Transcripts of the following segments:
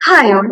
Hi all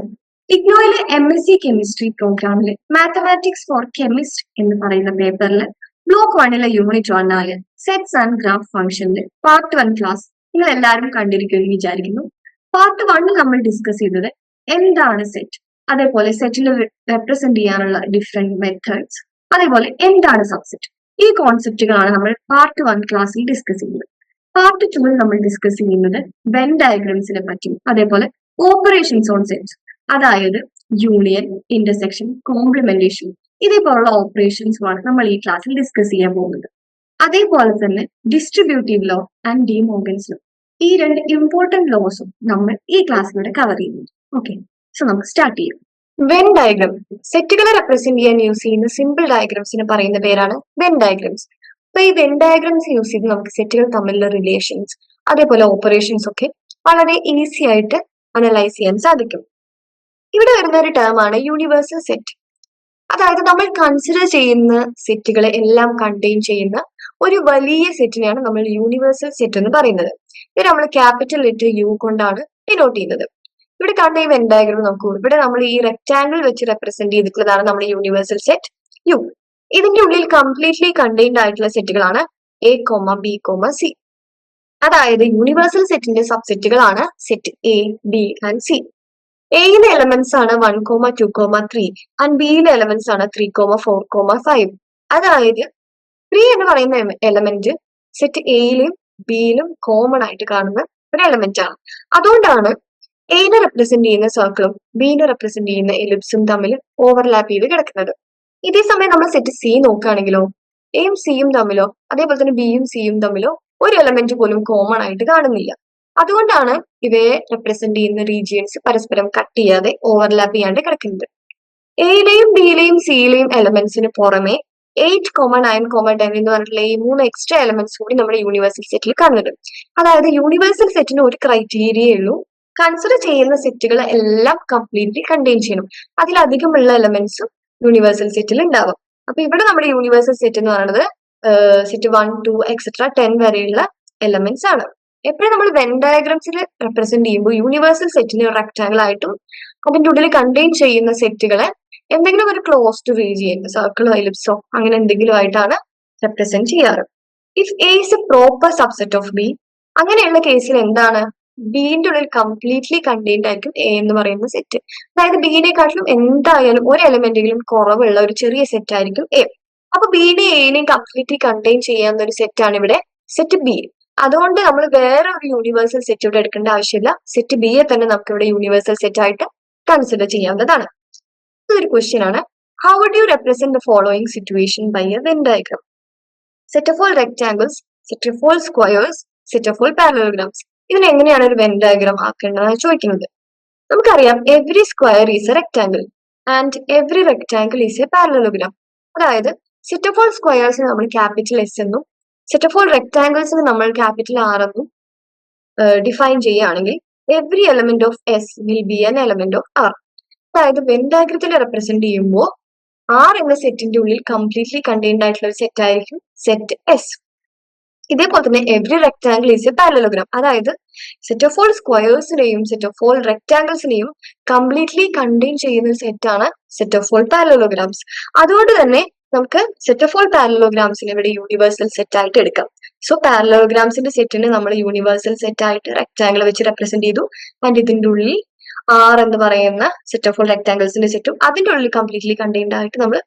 ഇഗ്നോയിലെ M S C chemistry പ്രോഗ്രാമിൽ mathematics for chemist എന്ന് പറയുന്ന പേപ്പറിൽ ബ്ലോക്ക് വണ്ണിലെ യൂണിറ്റ് വണ്ണാൽ സെറ്റ്സ് ആൻഡ് ഗ്രാഫ് ഫംഗ്ഷനിൽ പാർട്ട് വൺ ക്ലാസ് നിങ്ങൾ എല്ലാവരും കണ്ടിരിക്കുമെന്ന് വിചാരിക്കുന്നു. പാർട്ട് വണ്ണിൽ നമ്മൾ ഡിസ്കസ് ചെയ്തത് എന്താണ് സെറ്റ് അതേപോലെ സെറ്റിൽ റെപ്രസെന്റ് ചെയ്യാനുള്ള ഡിഫറെന്റ് മെത്തേഡ്സ് അതേപോലെ എന്താണ് സബ്സെറ്റ് ഈ കോൺസെപ്റ്റുകളാണ് നമ്മൾ പാർട്ട് വൺ ക്ലാസ്സിൽ ഡിസ്കസ് ചെയ്യുന്നത്. പാർട്ട് ടുവിൽ നമ്മൾ ഡിസ്കസ് ചെയ്യുന്നത് വെൻ ഡയഗ്രാംസിനെ പറ്റിയും അതേപോലെ ഓപ്പറേഷൻസ് ഓൺ സെറ്റ്സ് അതായത് യൂണിയൻ ഇന്റർസെക്ഷൻ കോംപ്ലിമെന്റേഷൻ ഇതേപോലുള്ള ഓപ്പറേഷൻസുമാണ് നമ്മൾ ഈ ക്ലാസ്സിൽ ഡിസ്കസ് ചെയ്യാൻ പോകുന്നത്. അതേപോലെ തന്നെ distributive law and De Morgan's law ഈ രണ്ട് ഇമ്പോർട്ടന്റ് ലോസും നമ്മൾ ഈ ക്ലാസ്സിലൂടെ കവർ ചെയ്യുന്നുണ്ട്. ഓക്കെ സോ നമുക്ക് സ്റ്റാർട്ട് ചെയ്യാം. വെൻ ഡയഗ്രം സെറ്റുകളെ റെപ്രസെന്റ് ചെയ്യാൻ യൂസ് ചെയ്യുന്ന സിമ്പിൾ ഡയഗ്രാംസിന് പറയുന്ന പേരാണ് വെൻ ഡയഗ്രംസ് അപ്പൊ ഈ വെൻ ഡയഗ്രംസ് യൂസ് ചെയ്ത് നമുക്ക് സെറ്റുകൾ തമ്മിലുള്ള റിലേഷൻസ് അതേപോലെ ഓപ്പറേഷൻസ് ഒക്കെ വളരെ ഈസി ആയിട്ട് അനലൈസ് ചെയ്യാൻ സാധിക്കും. ഇവിടെ വരുന്ന ഒരു ടേം ആണ് യൂണിവേഴ്സൽ സെറ്റ് അതായത് നമ്മൾ കൺസിഡർ ചെയ്യുന്ന സെറ്റുകളെ എല്ലാം കണ്ടെയ്ൻ ചെയ്യുന്ന ഒരു വലിയ സെറ്റിനെയാണ് നമ്മൾ യൂണിവേഴ്സൽ സെറ്റ് എന്ന് പറയുന്നത്. ഇത് നമ്മൾ ക്യാപിറ്റൽ ലെറ്റർ യു കൊണ്ടാണ് ഡിനോട്ട് ചെയ്യുന്നത്. ഇവിടെ കണ്ട ഈ വെൻ നോക്കൂ ഇവിടെ നമ്മൾ ഈ റെക്ടാംഗിൾ വെച്ച് റെപ്രസെന്റ് ചെയ്തിട്ടുള്ളതാണ് നമ്മുടെ യൂണിവേഴ്സൽ സെറ്റ് യു ഇതിന്റെ ഉള്ളിൽ കംപ്ലീറ്റ്ലി കണ്ടെയ്ൻഡ് ആയിട്ടുള്ള സെറ്റുകളാണ് A comma B comma C അതായത് യൂണിവേഴ്സൽ സെറ്റിന്റെ സബ്സെറ്റുകളാണ് set A B and C എയിലെ എലമെന്റ്സ് ആണ് one comma two comma three and ബിയിലെ എലമെന്റ്സ് ആണ് three comma four comma five അതായത് ത്രീ എന്ന് പറയുന്ന എലമെന്റ് സെറ്റ് എയിലും ബിയിലും കോമൺ ആയിട്ട് കാണുന്ന ഒരു എലമെന്റ് ആണ്. അതുകൊണ്ടാണ് എയിനെ റെപ്രസെന്റ് ചെയ്യുന്ന സർക്കിളും ബിനെ റെപ്രസെന്റ് ചെയ്യുന്ന എലിപ്സും തമ്മിൽ ഓവർലാപ്പ് ചെയ്ത് കിടക്കുന്നത്. ഇതേ സമയം നമ്മൾ സെറ്റ് സി നോക്കുകയാണെങ്കിലോ എയും സിയും തമ്മിലോ അതേപോലെ തന്നെ ബിയും സിയും തമ്മിലോ ഒരു എലമെന്റ് പോലും കോമൺ ആയിട്ട് കാണുന്നില്ല. അതുകൊണ്ടാണ് ഇവയെ റെപ്രസെന്റ് ചെയ്യുന്ന റീജിയൻസ് പരസ്പരം കട്ട് ചെയ്യാതെ ഓവർലാപ്പ് ചെയ്യാണ്ട് കിടക്കുന്നത്. എയിലെയും ബിയിലെയും സിയിലെയും എലമെന്റ്സിന് പുറമെ eight comma nine comma ten എന്ന് പറഞ്ഞിട്ടുള്ള ഈ മൂന്ന് എക്സ്ട്രാ എലമെന്റ്സ് കൂടി നമ്മുടെ യൂണിവേഴ്സൽ സെറ്റിൽ കാണുന്നത് അതായത് യൂണിവേഴ്സൽ സെറ്റിന് ഒരു ക്രൈറ്റീരിയേ ഉള്ളൂ കൺസിഡർ ചെയ്യുന്ന സെറ്റുകൾ എല്ലാം കംപ്ലീറ്റ്ലി കണ്ടെയ്ൻ ചെയ്യണം അതിലധികമുള്ള എലമെന്റ്സും യൂണിവേഴ്സൽ സെറ്റിൽ ഉണ്ടാവും. അപ്പൊ ഇവിടെ നമ്മുടെ യൂണിവേഴ്സൽ സെറ്റ് എന്ന് പറയുന്നത് set one two etcetera ten വരെയുള്ള എലമെന്റ്സ് ആണ്. എപ്പോഴും നമ്മൾ വെൻ ഡയഗ്രാംസിൽ റെപ്രസെന്റ് ചെയ്യുമ്പോൾ യൂണിവേഴ്സൽ സെറ്റിന് റെക്ടാങ്കിൾ ആയിട്ടും അതിന്റെ ഉള്ളിൽ കണ്ടെയ്ൻ ചെയ്യുന്ന സെറ്റുകളെ എന്തെങ്കിലും ഒരു ക്ലോസ് ടു റീജിയൻ സർക്കിളോ എലിപ്സോ അങ്ങനെ എന്തെങ്കിലും ആയിട്ടാണ് റെപ്രസെന്റ് ചെയ്യാറ്. If A is a proper subset of B അങ്ങനെയുള്ള കേസിൽ എന്താണ് ബിന്റെ ഉള്ളിൽ കംപ്ലീറ്റ്ലി കണ്ടെയ്ൻഡ് ആയിരിക്കും എ എന്ന് പറയുന്ന സെറ്റ് അതായത് ബീനെക്കാട്ടിലും എന്തായാലും ഒരു എലമെന്റെങ്കിലും കുറവുള്ള ഒരു ചെറിയ സെറ്റ് ആയിരിക്കും എ അപ്പൊ ബീനെ എനെയും കംപ്ലീറ്റ്ലി കണ്ടെയ്ൻ ചെയ്യാവുന്ന ഒരു സെറ്റ് ആണ് ഇവിടെ സെറ്റ് ബി അതുകൊണ്ട് നമ്മൾ വേറെ ഒരു യൂണിവേഴ്സൽ സെറ്റ് ഇവിടെ എടുക്കേണ്ട ആവശ്യമില്ല. സെറ്റ് ബിയെ തന്നെ നമുക്ക് ഇവിടെ യൂണിവേഴ്സൽ സെറ്റ് ആയിട്ട് കൺസിഡർ ചെയ്യാവുന്നതാണ്. ഇതൊരു ക്വസ്റ്റ്യൻ ആണ്. How would you represent the following situation by a Venn diagram set of all rectangles set of all squares set of all parallelograms ഇതിന് എങ്ങനെയാണ് ഒരു വെൻ ഡയഗ്രാം ആക്കേണ്ടതെന്ന് ചോദിക്കുന്നത്. നമുക്കറിയാം every square is a rectangle and every rectangle is a parallelogram അതായത് set of all സ്ക്വയേഴ്സിന് നമ്മൾ capital S എന്നും സെറ്റ് ഓഫ് ഓൾ റെക്ടാങ്കിൾസിന് നമ്മൾ ക്യാപിറ്റൽ ആർ എന്നും ഡിഫൈൻ ചെയ്യുകയാണെങ്കിൽ every element of S will be an element of R അതായത് Venn ഡയഗ്രത്തിൽ റെപ്രസെന്റ് ചെയ്യുമ്പോൾ ആർ എന്ന സെറ്റിന്റെ ഉള്ളിൽ കംപ്ലീറ്റ്ലി കണ്ടെയ്ൻഡ് ആയിട്ടുള്ള ഒരു സെറ്റ് ആയിരിക്കും സെറ്റ് എസ് ഇതേപോലെ തന്നെ every rectangle is a parallelogram അതായത് സെറ്റ് ഓഫ് ഓൾ സ്ക്വയേഴ്സിനെയും സെറ്റ് ഓഫ് ഓൾ റെക്ടാംഗിൾസിനെയും കംപ്ലീറ്റ്ലി കണ്ടെയ്ൻ ചെയ്യുന്ന ഒരു സെറ്റാണ് സെറ്റ് ഓഫ് ഓൾ പാരലോഗ്രാംസ് അതുകൊണ്ട് തന്നെ നമുക്ക് സെറ്റ് ഓഫ് ഓൾ പാരലോഗ്രാംസിനെ ഇവിടെ യൂണിവേഴ്സൽ സെറ്റ് ആയിട്ട് എടുക്കാം. സോ പാരലോഗ്രാംസിന്റെ സെറ്റിന് നമ്മൾ യൂണിവേഴ്സൽ സെറ്റ് ആയിട്ട് റെക്ടാംഗിൾ വെച്ച് റെപ്രസെന്റ് ചെയ്തു. ആൻഡ് ഇതിന്റെ ഉള്ളിൽ ആർ എന്ന് പറയുന്ന സെറ്റ് ഓഫ് ഓൾ റെക്ടാംഗിൾസിന്റെ സെറ്റും അതിന്റെ ഉള്ളിൽ കംപ്ലീറ്റ്ലി കണ്ടെയ്ൻഡ് ആയിട്ട് നമ്മൾ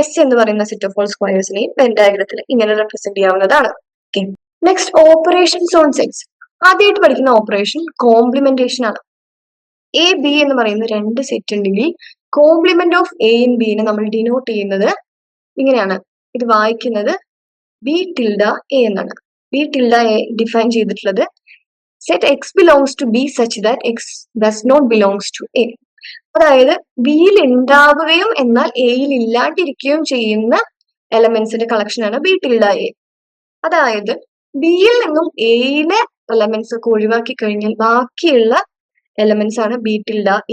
എസ് എന്ന് പറയുന്ന സെറ്റ് ഓഫ് ഓൾ സ്ക്വയേഴ്സിനെയും ഡയഗ്രത്തിൽ ഇങ്ങനെ റെപ്രസെന്റ് ചെയ്യാവുന്നതാണ്. Okay. Next operation on sets ആദ്യമായിട്ട് പഠിക്കുന്ന ഓപ്പറേഷൻ കോംപ്ലിമെന്റേഷൻ ആണ്. എ ബി എന്ന് പറയുന്ന രണ്ട് സെറ്റ് ഉണ്ടെങ്കിൽ കോംപ്ലിമെന്റ് ഓഫ് എ ഇൻ ബിനെ നമ്മൾ ഡിനോട്ട് ചെയ്യുന്നത് ഇങ്ങനെയാണ്. ഇത് വായിക്കുന്നത് ബി ടിൽഡ എ എന്നാണ്. ബി ടിൽഡ എ ഡിഫൈൻ ചെയ്തിട്ടുള്ളത് set X belongs to B such that X does not belongs to A അതായത് ബിയിൽ ഉണ്ടാവുകയും എന്നാൽ എയിൽ ഇല്ലാണ്ടിരിക്കുകയും ചെയ്യുന്ന എലമെന്റ്സിന്റെ കളക്ഷനാണ് ബി ടിൽഡ എ അതായത് ബിയിൽ നിന്നും എയിലെ എലമെന്റ്സ് ഒക്കെ ഒഴിവാക്കി കഴിഞ്ഞാൽ ബാക്കിയുള്ള എലമെന്റ്സ് ആണ് ബി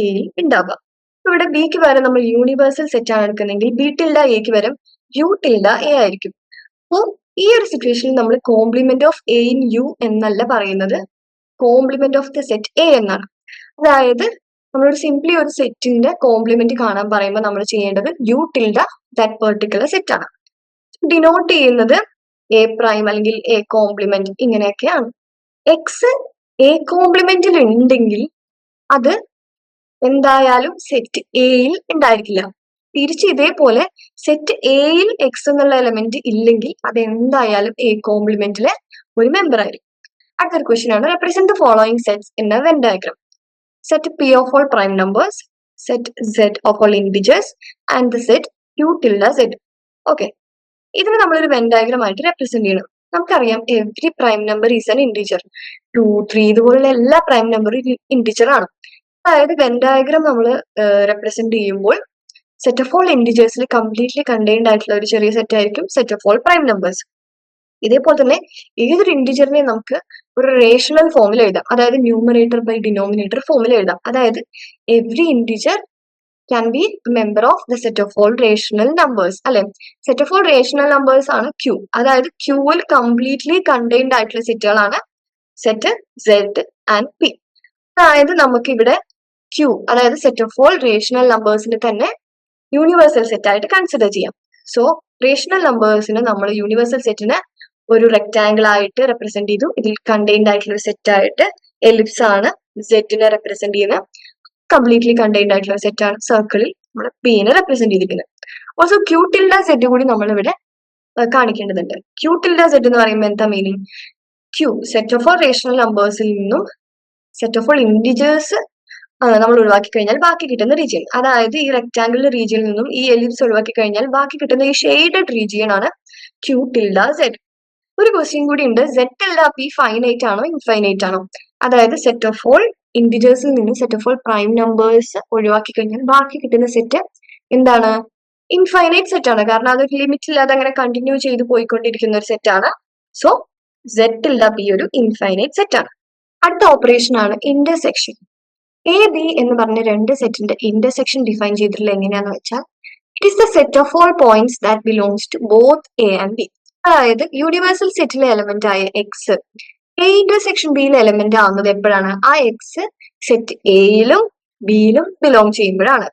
എയിൽ ഉണ്ടാവുക ഇവിടെ ബിക്ക് പകരം നമ്മൾ യൂണിവേഴ്സൽ സെറ്റ് ആണ് എടുക്കുന്നതെങ്കിൽ ബി എക്ക് പകരം യു ടിൽഡ എ ആയിരിക്കും. അപ്പോൾ ഈ ഒരു സിറ്റുവേഷനിൽ നമ്മൾ complement of A in U എന്നല്ല പറയുന്നത്. Complement of the set A എന്നാണ്. അതായത് നമ്മളൊരു സിംപ്ലി ഒരു സെറ്റിന്റെ കോംപ്ലിമെന്റ് കാണാൻ പറയുമ്പോൾ നമ്മൾ ചെയ്യേണ്ടത് U tilde that particular set ആണ്. ഡിനോട്ട് ചെയ്യുന്നത് എ പ്രൈം അല്ലെങ്കിൽ എ കോംപ്ലിമെന്റ് ഇങ്ങനെയൊക്കെയാണ്. എക്സ് എ കോംപ്ലിമെന്റിൽ ഉണ്ടെങ്കിൽ അത് എന്തായാലും സെറ്റ് എയിൽ ഉണ്ടായിരിക്കില്ല. തിരിച്ച് ഇതേപോലെ സെറ്റ് എയിൽ എക്സ് എന്നുള്ള എലമെന്റ് ഇല്ലെങ്കിൽ അത് എന്തായാലും എ കോംപ്ലിമെന്റിലെ ഒരു മെമ്പർ ആയിരിക്കും. അടുത്തൊരു ക്വസ്റ്റ്യൻ ആണ്. റെപ്രസെന്റ് ദ ഫോളോയിങ് സെറ്റ്സ് എന്ന Venn diagram set P of all prime numbers set set of all integers and the set U tilde set okay ഇതിനെ നമ്മളൊരു വെൻ ഡയഗ്രാം ആയിട്ട് റെപ്രസെന്റ് ചെയ്യണം. നമുക്കറിയാം every prime number is an integer two three ഇതുപോലുള്ള എല്ലാ prime നമ്പറും integer ആണ്. അതായത് വെൻ ഡയഗ്രാം നമ്മൾ റെപ്രസെന്റ് ചെയ്യുമ്പോൾ സെറ്റ് ഓഫ് ഓൾ ഇൻഡിജേഴ്സിൽ കംപ്ലീറ്റ്ലി കണ്ടെയ്ൻഡ് ആയിട്ടുള്ള ഒരു ചെറിയ സെറ്റ് ആയിരിക്കും set of all prime numbers ഇതേപോലെ തന്നെ ഏതൊരു ഇൻഡിജറിനെ നമുക്ക് ഒരു റേഷണൽ ഫോമിൽ എഴുതാം. അതായത് ന്യൂമറേറ്റർ ബൈ ഡിനോമിനേറ്റർ ഫോമിൽ എഴുതാം. അതായത് every integer can be member of the set of all rational numbers അല്ലെ? Set of all rational numbers ആണ് ക്യൂ അതായത് ക്യൂവിൽ കംപ്ലീറ്റ്ലി കണ്ടെയ്ൻഡ് ആയിട്ടുള്ള സെറ്റുകളാണ് സെറ്റ് സെഡ് ആൻഡ് പി അതായത് നമുക്ക് ഇവിടെ ക്യൂ അതായത് സെറ്റ് ഓഫ് ഓൾ റേഷണൽ നമ്പേഴ്സിന് തന്നെ യൂണിവേഴ്സൽ സെറ്റ് ആയിട്ട് കൺസിഡർ ചെയ്യാം. സോ റേഷണൽ നമ്പേഴ്സിന് നമ്മൾ യൂണിവേഴ്സൽ സെറ്റിനെ ഒരു റെക്ടാംഗിൾ ആയിട്ട് റെപ്രസെന്റ് ചെയ്തു. ഇതിൽ കണ്ടെയ്ൻഡ് ആയിട്ടുള്ള ഒരു സെറ്റ് ആയിട്ട് എലിപ്സ് ആണ് സെറ്റിനെ റെപ്രസെന്റ് ചെയ്യുന്നത്. കംപ്ലീറ്റ്ലി കണ്ടെയ്ൻഡ് ആയിട്ടുള്ള സെറ്റാണ് സർക്കിളിൽ നമ്മൾ പീനെ റെപ്രസെന്റ് ചെയ്തിരിക്കുന്നത്. ഓൾസോ ക്യൂട്ടിൽഡ സെറ്റ് കൂടി നമ്മൾ ഇവിടെ കാണിക്കേണ്ടതുണ്ട്. ക്യൂട്ടിൽഡ സെറ്റ് എന്ന് പറയുമ്പോൾ എന്താ meaning Q set of all rational നമ്പേഴ്സിൽ നിന്നും സെറ്റ് ഓഫ് ഓൾ ഇൻഡിജേഴ്സ് നമ്മൾ ഒഴിവാക്കി കഴിഞ്ഞാൽ ബാക്കി കിട്ടുന്ന റീജിയൻ അതായത് ഈ റെക്ടാംഗുലർ റീജിയനിൽ നിന്നും ഈ എലിപ്സ് ഒഴിവാക്കി കഴിഞ്ഞാൽ ബാക്കി കിട്ടുന്ന ഈ ഷെയ്ഡഡ് റീജിയൻ ആണ് ക്യൂ ടിൽഡ സെറ്റ് ഒരു ക്വസ്റ്റ്യൻ കൂടി ഉണ്ട്. സെറ്റ് ടിൽഡ പി ഫൈനൈറ്റ് ആണോ ഇൻഫൈനൈറ്റ് ആണോ? അതായത് സെറ്റ് ഓഫ് ഓൾ ഇൻഡിജേഴ്സിൽ നിന്ന് set of all prime numbers ഒഴിവാക്കി കഴിഞ്ഞാൽ ബാക്കി കിട്ടുന്ന സെറ്റ് എന്താണ്? ഇൻഫൈനൈറ്റ് സെറ്റ് ആണ്. കാരണം അതൊരു ലിമിറ്റ് ഇല്ലാതെ അങ്ങനെ കണ്ടിന്യൂ ചെയ്ത് പോയിക്കൊണ്ടിരിക്കുന്ന ഒരു സെറ്റ് ആണ്. സോ സെറ്റ് ഇല്ല ബി ഒരു ഇൻഫൈനൈറ്റ് സെറ്റ് ആണ്. അടുത്ത ഓപ്പറേഷൻ ആണ് ഇന്റർസെക്ഷൻ എ ബി എന്ന് പറഞ്ഞ രണ്ട് സെറ്റിന്റെ ഇന്റർസെക്ഷൻ ഡിഫൈൻ ചെയ്തിട്ടുള്ള എങ്ങനെയാന്ന് വെച്ചാൽ it is the set of all points that belongs to both A and B അതായത് യൂണിവേഴ്സൽ സെറ്റിലെ എലമെന്റ് ആയ എക്സ് എ ഇന്റർസെക്ഷൻ ബിയിലെ എലമെന്റ് ആവുന്നത് എപ്പോഴാണ്? ആ എക്സ് സെറ്റ് എയിലും ബിയിലും ബിലോങ് ചെയ്യുമ്പോഴാണ്.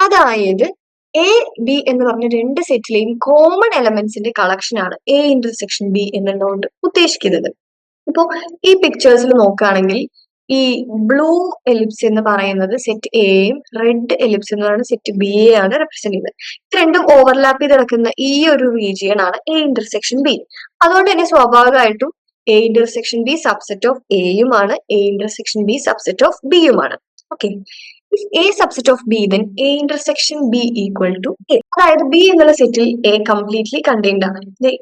അതായത് എ ബി എന്ന് പറഞ്ഞ രണ്ട് സെറ്റിലെയും കോമൺ എലമെന്റ്സിന്റെ കളക്ഷൻ ആണ് എ ഇന്റർസെക്ഷൻ ബി എന്നുള്ളതുകൊണ്ട് ഉദ്ദേശിക്കുന്നത്. ഇപ്പോ ഈ പിക്ചേഴ്സിൽ നോക്കുകയാണെങ്കിൽ ഈ ബ്ലൂ എലിപ്സ് എന്ന് പറയുന്നത് സെറ്റ് എയും റെഡ് എലിപ്സ് എന്ന് പറയുന്നത് സെറ്റ് ബി എ ആണ് റെപ്രസെന്റ് ചെയ്യുന്നത്. ഇത് രണ്ടും ഓവർലാപ്പ് ചെയ്ത് കിടക്കുന്ന ഈ ഒരു റീജിയൻ ആണ് എ ഇന്റർസെക്ഷൻ ബി അതുകൊണ്ട് തന്നെ സ്വാഭാവികമായിട്ടും A intersection B subset of എയുമാണ് A intersection B subset of ബിയുമാണ് okay A subset of B then A intersection B equal to A അതായത് ബി എന്നുള്ള സെറ്റിൽ എ കംപ്ലീറ്റ്ലി കണ്ടെയ്ൻഡ് ആണ്.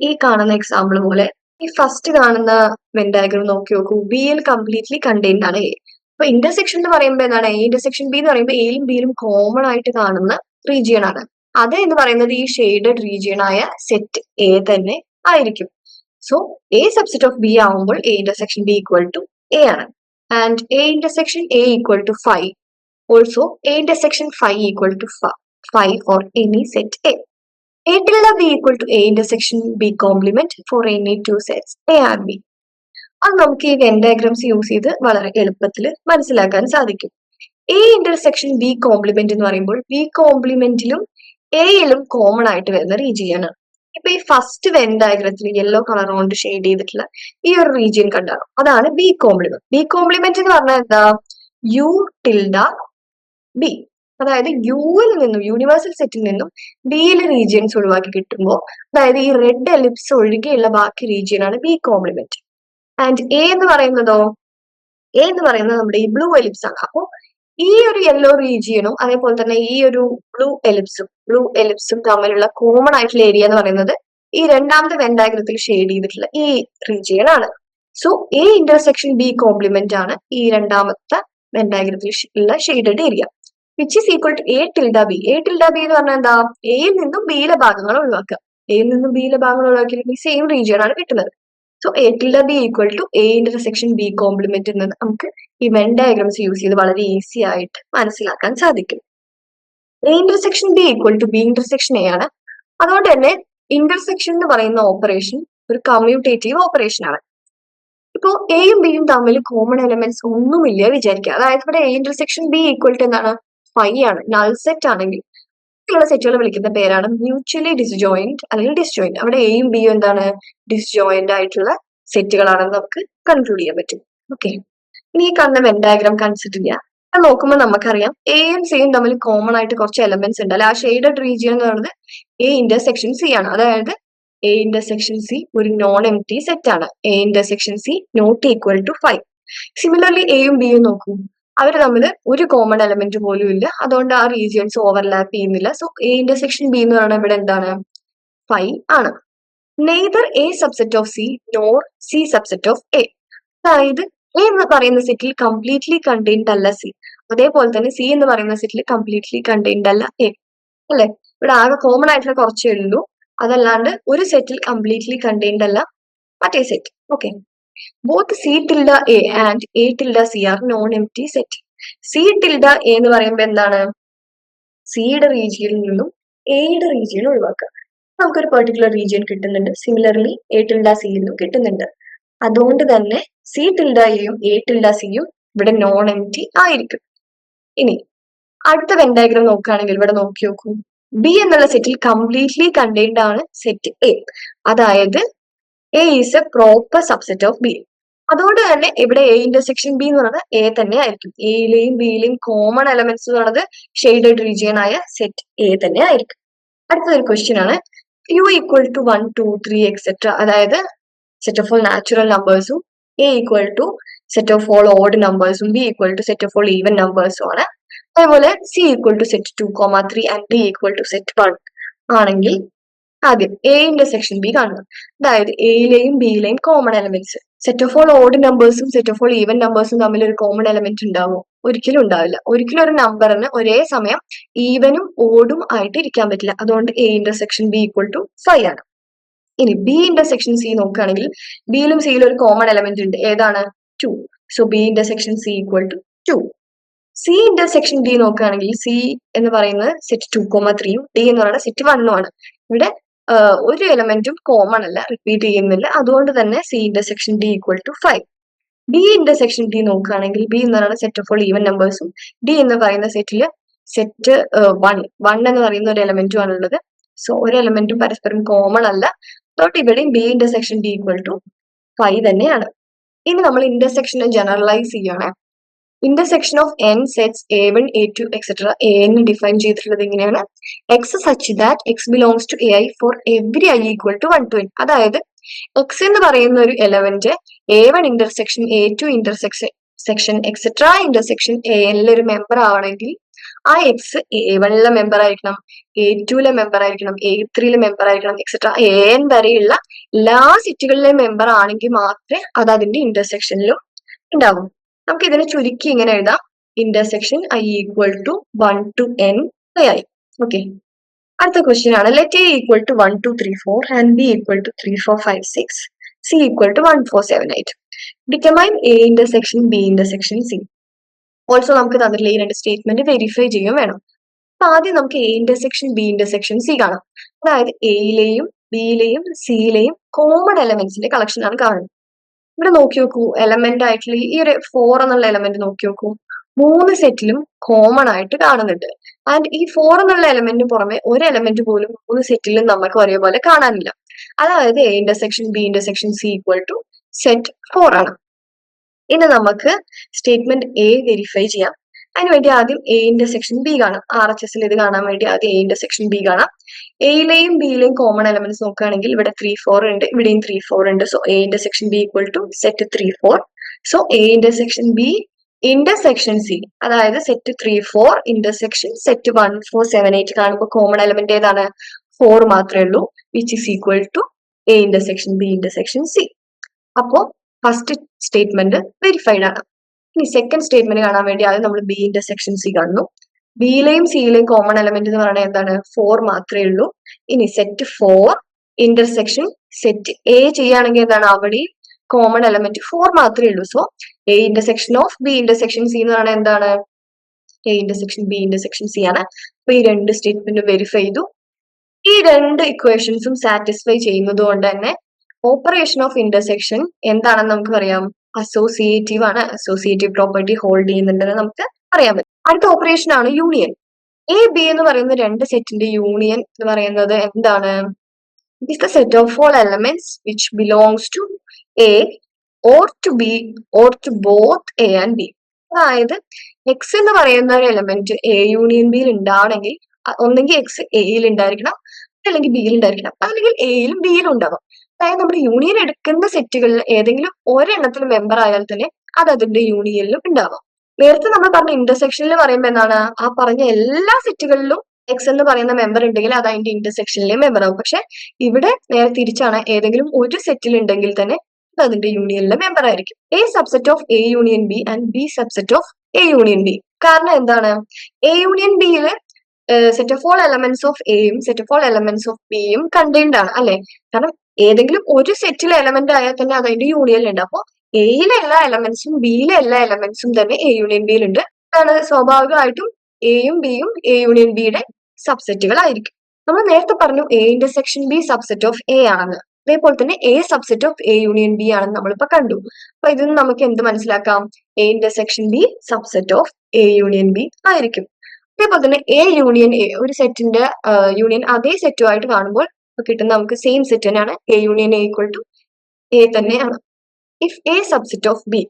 ഈ കാണുന്ന എക്സാമ്പിൾ പോലെ ഈ ഫസ്റ്റ് കാണുന്ന വെൻ ഡയഗ്രം നോക്കി നോക്കൂ. ബിയിൽ കംപ്ലീറ്റ്ലി കണ്ടെയ്ൻഡ് ആണ് എ അപ്പൊ ഇന്റർസെക്ഷൻ എന്ന് പറയുമ്പോൾ എന്താണ്? എ ഇന്റർസെക്ഷൻ ബി എന്ന് പറയുമ്പോൾ എയിലും ബിയിലും കോമൺ ആയിട്ട് കാണുന്ന റീജിയൺ ആണ്. അത് എന്ന് പറയുന്നത് ഈ ഷെയ്ഡഡ് റീജിയൺ ആയ സെറ്റ് എ തന്നെ ആയിരിക്കും. So A subset of B ആവുമ്പോൾ A intersection B equal to A ആണ്. And A intersection A equal to five also A intersection five equal to five for any set A A. B equal to A intersection B complement for any two sets A and B. അത് നമുക്ക് ഈ when diagrams use ചെയ്ത് വളരെ എളുപ്പത്തിൽ മനസ്സിലാക്കാൻ സാധിക്കും. A intersection B complement എന്ന് പറയുമ്പോൾ ബി കോംപ്ലിമെന്റിലും എയിലും കോമൺ ആയിട്ട് വരുന്ന റീജിയൻ ആണ്. ഇപ്പൊ ഈ ഫസ്റ്റ് വെൻ ഡയഗ്രത്തിൽ യെല്ലോ കളർ കൊണ്ട് ഷെയ്ഡ് ചെയ്തിട്ടുള്ള ഈ ഒരു റീജിയൻ കണ്ടാണ് അതാണ് ബി കോംപ്ലിമെന്റ് ബി കോംപ്ലിമെന്റ് എന്ന് പറഞ്ഞാൽ എന്താ? യു ടിൽഡ ബി അതായത് യുവിൽ നിന്നും യൂണിവേഴ്സൽ സെറ്റിൽ നിന്നും ബിയിലെ റീജിയൻസ് ഒഴിവാക്കി കിട്ടുമ്പോൾ അതായത് ഈ റെഡ് എലിപ്സ് ഒഴികെയുള്ള ബാക്കി റീജിയൻ ആണ് ബി കോംപ്ലിമെന്റ് ആൻഡ് എ എന്ന് പറയുന്നതോ? എ എന്ന് പറയുന്നത് നമ്മുടെ ഈ ബ്ലൂ എലിപ്സ് ആണ്. അപ്പോൾ ഈ ഒരു യെല്ലോ റീജിയനും അതേപോലെ തന്നെ ഈ ഒരു ബ്ലൂ എലിപ്സും ബ്ലൂ എലിപ്സും തമ്മിലുള്ള കോമൺ ആയിട്ടുള്ള ഏരിയ എന്ന് പറയുന്നത് ഈ രണ്ടാമത്തെ വെൻഡാഗ്രത്തിൽ ഷെയ്ഡ് ചെയ്തിട്ടുള്ള ഈ റീജിയൻ ആണ്. So A intersection B complement ആണ് ഈ രണ്ടാമത്തെ വെൻഡാഗ്രത്തിൽ ഉള്ള shaded area which is equal to A tilde B A tilde B എന്ന് പറഞ്ഞാൽ എന്താ? എയിൽ നിന്നും ബിയിലെ ഭാഗങ്ങൾ ഒഴിവാക്കുക. എയിൽ നിന്നും ബിയിലെ ഭാഗങ്ങൾ ഒഴിവാക്കിയിട്ട് സെയിം റീജിയൻ ആണ് കിട്ടുന്നത്. So A tilde B equal to A intersection B complement എന്നത് നമുക്ക് ഈ വെൻ ഡയഗ്രാംസ് യൂസ് ചെയ്ത് വളരെ ഈസി ആയിട്ട് മനസ്സിലാക്കാൻ സാധിക്കും. A intersection B equal to B intersection A ആണ്. അതുകൊണ്ട് തന്നെ ഇന്റർസെക്ഷൻ എന്ന് പറയുന്ന ഓപ്പറേഷൻ ഒരു കമ്മ്യൂട്ടേറ്റീവ് ഓപ്പറേഷൻ ആണ്. ഇപ്പോൾ എയും ബിയും തമ്മിൽ കോമൺ എലമെന്റ്സ് ഒന്നുമില്ല വിചാരിക്കുക. അതായത് ഇവിടെ A intersection B equal to എന്താണ്? ഫൈ ആണ്. നൾ സെറ്റ് ആണെങ്കിൽ ഉള്ള സെറ്റുകൾ വിളിക്കുന്ന പേരാണ് മ്യൂച്വലി ഡിസ്ജോയിന്റ് അല്ലെങ്കിൽ ഡിസ്ജോയിന്റ് അവിടെ എയും ബിയും എന്താണ്? ഡിസ്ജോയിന്റ് ആയിട്ടുള്ള സെറ്റുകളാണെന്ന് നമുക്ക് കൺക്ലൂഡ് ചെയ്യാൻ പറ്റും. ഓക്കെ ഇനി ഈ കാണുന്ന വെൻ ഡയഗ്രാം കൺസിഡർ ചെയ്യാം. നോക്കുമ്പോൾ നമുക്കറിയാം എയും സിയും തമ്മിൽ കോമൺ ആയിട്ട് കുറച്ച് എലമെന്റ്സ് ഉണ്ട്. അല്ലെ? ആ ഷെയ്ഡഡ് റീജിയൻ എന്ന് പറയുന്നത് എ ഇന്റർസെക്ഷൻ സി ആണ്. അതായത് എ ഇന്റർസെക്ഷൻ സി ഒരു നോൺ എം ടി സെറ്റ് ആണ് A intersection C not equal to five similarly എയും ബിയും നോക്കൂ. അവർ തമ്മിൽ ഒരു കോമൺ എലമെന്റ് പോലും ഇല്ല. അതുകൊണ്ട് ആ റീജിയൻസ് ഓവർലാപ്പ് ചെയ്യുന്നില്ല. സോ എ ഇന്റർസെക്ഷൻ ബി എന്ന് പറയുന്നത് ഇവിടെ എന്താണ്? ഫൈ ആണ്. Neither A subset of C nor C subset of A അതായത് എ എന്ന് പറയുന്ന സെറ്റിൽ കംപ്ലീറ്റ്ലി കണ്ടെയ്ൻഡ് അല്ല സി അതേപോലെ തന്നെ സി എന്ന് പറയുന്ന സെറ്റിൽ കംപ്ലീറ്റ്ലി കണ്ടെയ്ൻഡ് അല്ല എ അല്ലെ? ഇവിടെ ആകെ കോമൺ ആയിട്ടുള്ള കുറച്ചേ ഉള്ളൂ. അതല്ലാണ്ട് ഒരു സെറ്റിൽ കംപ്ലീറ്റ്ലി കണ്ടെയ്ൻഡ് അല്ല മറ്റേ set okay both C tilde A and A tilde C are non empty set C tilde A എന്ന് പറയുമ്പോൾ എന്താണ്? സിയുടെ റീജിയനിൽ നിന്നും എയുടെ റീജിയൻ ഒഴിവാക്കുക. നമുക്കൊരു പെർട്ടിക്കുലർ റീജിയൻ കിട്ടുന്നുണ്ട്. സിമിലർലി എ ടിൽഡ സിയിൽ നിന്നും കിട്ടുന്നുണ്ട്. അതുകൊണ്ട് തന്നെ സി ടിൽഡ എയും എ ടിൽഡ സിയും ഇവിടെ നോൺ എം ടി ആയിരിക്കും. ഇനി അടുത്ത വെൻ ഡയഗ്രാം നോക്കുകയാണെങ്കിൽ ഇവിടെ നോക്കി നോക്കൂ. ബി എന്നുള്ള സെറ്റിൽ കംപ്ലീറ്റ്ലി കണ്ടെയ്ൻഡ് ആണ് സെറ്റ് എ അതായത് A is a proper subset of B അതുകൊണ്ട് തന്നെ ഇവിടെ എ ഇന്റർസെക്ഷൻ ബി എന്ന് പറയുന്നത് എ തന്നെ ആയിരിക്കും എയിലെയും ബിയിലെയും കോമൺ എലമെന്റ്സ് എന്ന് പറയുന്നത് ഷെയ്ഡഡ് റീജിയൻ ആയ സെറ്റ് എ തന്നെ ആയിരിക്കും അടുത്തൊരു ക്വസ്റ്റ്യൻ ആണ്. U equal to one two three etcetera അതായത് set of all natural നമ്പേഴ്സും A equal to set of all odd നമ്പേഴ്സും B equal to set of all even നമ്പേഴ്സും ആണ്. അതേപോലെ C equal to set two comma three and D equal to set one ആണെങ്കിൽ ആദ്യം A intersection B കാണുക. അതായത് എയിലെയും ബിയിലെയും common elements set of all odd നമ്പേഴ്സും set of all even നമ്പേഴ്സും തമ്മിൽ ഒരു കോമൺ എലമെന്റ് ഉണ്ടാവുമോ ഒരിക്കലും ഉണ്ടാവില്ല. ഒരിക്കലും ഒരു നമ്പറിന് ഒരേ സമയം ഈവനും ഓടും ആയിട്ട് ഇരിക്കാൻ പറ്റില്ല. അതുകൊണ്ട് A intersection B equal to five ആണ്. ഇനി ബി ഇന്റർസെക്ഷൻ സി നോക്കുകയാണെങ്കിൽ ബിയിലും സിയിലും ഒരു കോമൺ എലമെന്റ് ഉണ്ട്. ഏതാണ്? Two so B intersection C equal to two C intersection D നോക്കുകയാണെങ്കിൽ സി എന്ന് പറയുന്നത് സെറ്റ് ടു കോമ ത്രീയും ഡി എന്ന് പറയുന്നത് സെറ്റ് വണ്ണും ആണ്. ഇവിടെ ഒരു എലമെന്റും കോമൺ അല്ല റിപ്പീറ്റ് ചെയ്യുന്നില്ല. അതുകൊണ്ട് തന്നെ C intersection D equal to five B intersection D നോക്കുകയാണെങ്കിൽ ബി എന്ന് പറയുന്ന സെറ്റ് ഓഫ് ഓൾ ഈവൻ നമ്പേഴ്സും ഡി എന്ന് പറയുന്ന സെറ്റിൽ സെറ്റ് വൺ വൺ എന്ന് പറയുന്ന ഒരു എലമെന്റും ആണുള്ളത്. സോ ഒരു എലമെന്റും പരസ്പരം കോമൺ അല്ല. തൊട്ട് ഇവിടെയും B intersection D equal to five തന്നെയാണ്. ഇനി നമ്മൾ ഇന്റർസെക്ഷനെ ജനറലൈസ് ചെയ്യണേ. Intersection of n sets A one A two etcetera A എന്ന് ഡിഫൈൻ ചെയ്തിട്ടുള്ളത് ഇങ്ങനെയാണ് x such that x belongs to A i for every i equal to one two n അതായത് X എന്ന് പറയുന്ന ഒരു element A one intersection A two intersection section etcetera intersection A ഒരു member ആവണമെങ്കിൽ ആ എക്സ് എ വണ്ണിലെ member ആയിരിക്കണം A ടുവിലെ മെമ്പർ ആയിരിക്കണം എ ത്രീയിലെ മെമ്പർ ആയിരിക്കണം എക്സെട്ര എ എൻ വരെയുള്ള എല്ലാ സെറ്റുകളിലെ മെമ്പർ ആണെങ്കിൽ മാത്രമേ അത് അതിന്റെ ഇന്റർസെക്ഷനിലും ഉണ്ടാവും. നമുക്ക് ഇതിനെ ചുരുക്കി ഇങ്ങനെ എഴുതാം. Intersection i equal to one two n i okay അടുത്ത ക്വസ്റ്റ്യൻ ആണ്. Let A equal to one two three four and B equal to three four five six C equal to one four seven eight determine A intersection B intersection C also നമുക്ക് തന്നിട്ടുള്ള ഈ രണ്ട് statement verify ചെയ്യുകയും വേണം. അപ്പൊ ആദ്യം നമുക്ക് A intersection B intersection C കാണാം. അതായത് എയിലെയും ബിയിലെയും സിയിലെയും കോമൺ എലമെന്റ്സിന്റെ കളക്ഷൻ ആണ് കാണുന്നത്. ഇവിടെ നോക്കി നോക്കൂ എലമെന്റ് ആയിട്ടുള്ള ഈ ഒരു ഫോർ എന്നുള്ള എലമെന്റ് നോക്കി നോക്കൂ. മൂന്ന് സെറ്റിലും കോമൺ ആയിട്ട് കാണുന്നുണ്ട്. ആൻഡ് ഈ ഫോർ എന്നുള്ള എലമെന്റിന് പുറമെ ഒരു എലമെന്റ് പോലും മൂന്ന് സെറ്റിലും നമുക്ക് ഒരേപോലെ കാണാനില്ല. അതായത് A intersection B intersection C equal to set four ആണ്. ഇനി നമുക്ക് സ്റ്റേറ്റ്മെന്റ് എ വെരിഫൈ ചെയ്യാം. അതിനുവേണ്ടി ആദ്യം എ ഇന്റർസെക്ഷൻ ബി കാണാം. ആർ എച്ച് എസിൽ ഇത് കാണാൻ വേണ്ടി ആദ്യം എ ഇന്റർസെക്ഷൻ ബി കാണാം. എയിലെയും ബിയിലെയും കോമൺ എലമെന്റ്സ് നോക്കുകയാണെങ്കിൽ ഇവിടെ ത്രീ ഫോർ ഉണ്ട്. ഇവിടെയും ത്രീ ഫോർ ഉണ്ട്. So A intersection B equal to set three four so A intersection B intersection C അതായത് set three four intersection set one four seven eight കാണുമ്പോൾ common element ഏതാണ്? Four മാത്രമേ ഉള്ളൂ. Which is equal to A intersection B intersection C അപ്പോ first statement verified ആണ്. ഇനി second statement കാണാൻ വേണ്ടി ആദ്യം നമ്മൾ ബി ഇന്റർസെക്ഷൻ സി കാണുന്നു. ബിയിലെയും സിയിലെയും കോമൺ എലമെന്റ് എന്ന് പറയുന്നത് എന്താണ്? ഫോർ മാത്രമേ ഉള്ളൂ. ഇനി set four intersection set A ചെയ്യുകയാണെങ്കിൽ എന്താണ്? അവിടെ കോമൺ എലമെന്റ് ഫോർ മാത്രമേ ഉള്ളൂ. So A intersection of B intersection C എന്ന് പറയുന്നത് എന്താണ്? A intersection B intersection C ആണ്. അപ്പൊ ഈ രണ്ട് സ്റ്റേറ്റ്മെന്റ് വെരിഫൈ ചെയ്തു. ഈ രണ്ട് ഇക്വേഷൻസും സാറ്റിസ്ഫൈ ചെയ്യുന്നത് കൊണ്ട് തന്നെ ഓപ്പറേഷൻ ഓഫ് ഇന്റർസെക്ഷൻ എന്താണെന്ന് നമുക്ക് പറയാം അസോസിയേറ്റീവ് ആണ് അസോസിയേറ്റീവ് പ്രോപ്പർട്ടി ഹോൾഡ് ചെയ്യുന്നുണ്ടെന്ന് നമുക്ക് അറിയാൻ പറ്റും. അടുത്ത ഓപ്പറേഷൻ ആണ് യൂണിയൻ എ ബി എന്ന് പറയുന്ന രണ്ട് സെറ്റിന്റെ യൂണിയൻ എന്ന് പറയുന്നത് എന്താണ്? It is the set of all elements which belongs to A or to B or to both A and B അതായത് എക്സ് എന്ന് പറയുന്ന ഒരു എലമെന്റ് എ യൂണിയൻ ബിയിൽ ഉണ്ടാവണമെങ്കിൽ ഒന്നെങ്കിൽ എക്സ് എയിൽ ഉണ്ടായിരിക്കണം അല്ലെങ്കിൽ ബിയിൽ ഉണ്ടായിരിക്കണം. അല്ലെങ്കിൽ എയിലും ബിയിലും ഉണ്ടാവാം. അതായത് നമ്മൾ യൂണിയൻ എടുക്കുന്ന സെറ്റുകളിൽ ഏതെങ്കിലും ഒരെണ്ണത്തിൽ മെമ്പർ ആയാൽ തന്നെ അത് അതിന്റെ യൂണിയനിലും ഉണ്ടാവാം. നേരത്തെ നമ്മൾ പറഞ്ഞ ഇന്റർസെക്ഷനിൽ പറയുമ്പോൾ എന്താണ്? ആ പറഞ്ഞ എല്ലാ സെറ്റുകളിലും എക്സ് എന്ന് പറയുന്ന മെമ്പർ ഉണ്ടെങ്കിൽ അത് അതിന്റെ ഇന്റർസെക്ഷനിലെ മെമ്പർ ആവും. പക്ഷെ ഇവിടെ നേരെ തിരിച്ചാണ് ഏതെങ്കിലും ഒരു സെറ്റിൽ ഉണ്ടെങ്കിൽ തന്നെ അത് അതിന്റെ യൂണിയനിലെ മെമ്പർ ആയിരിക്കും. A subset of A union B and B subset of A union B കാരണം എന്താണ്? എ യൂണിയൻ ബിയിൽ set of all elements of എയും set of all elements of ബിയും കണ്ടെയ്ൻഡ് ആണ് അല്ലെ? കാരണം ഏതെങ്കിലും ഒരു സെറ്റിലെ എലമെന്റ് ആയാൽ തന്നെ അത് അതിന്റെ ഉണ്ട്. അപ്പൊ എയിലെ എല്ലാ എലമെന്റ്സും ബിയിലെ എല്ലാ എലമെന്റ്സും തന്നെ എ യൂണിയൻ ബിയിൽ ഉണ്ട്. അതാണ് സ്വാഭാവികമായിട്ടും എയും ബിയും എ യൂണിയൻ ബിയുടെ സബ്സെറ്റുകളായിരിക്കും നമ്മൾ നേരത്തെ പറഞ്ഞു A intersection B subset of A ആണെന്ന്. അതേപോലെ തന്നെ A subset of A union B ആണെന്ന് നമ്മളിപ്പോ കണ്ടു. അപ്പൊ ഇതിൽ നിന്ന് നമുക്ക് എന്ത് മനസ്സിലാക്കാം? A intersection B subset of A union B ആയിരിക്കും. അതേപോലെ തന്നെ എ യൂണിയൻ എ ഒരു സെറ്റിന്റെ യൂണിയൻ അതേ സെറ്റുമായിട്ട് കാണുമ്പോൾ കിട്ടുന്ന നമുക്ക് സെയിം സെറ്റ് തന്നെയാണ്. A union A equal to A തന്നെയാണ്. If A subset of B